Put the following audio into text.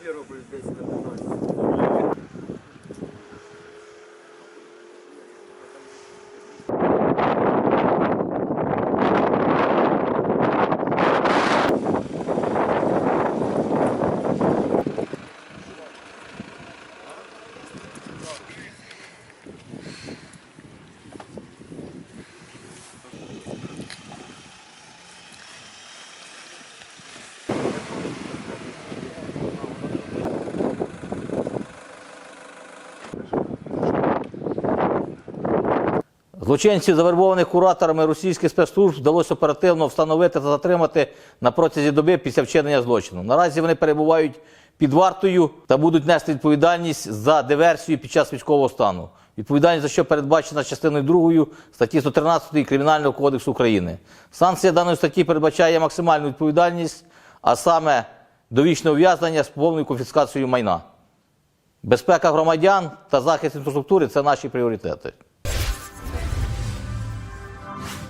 собі роблю десь на 15. Злочинців, завербованих кураторами російських спецслужб, вдалося оперативно встановити та затримати на протязі доби після вчинення злочину. Наразі вони перебувають під вартою та будуть нести відповідальність за диверсію під час військового стану. Відповідальність за що передбачена частиною 2 статті 113 Кримінального кодексу України. Санкція даної статті передбачає максимальну відповідальність, а саме довічне ув'язнення з повною конфіскацією майна. Безпека громадян та захист інфраструктури це наші пріоритети. Yeah.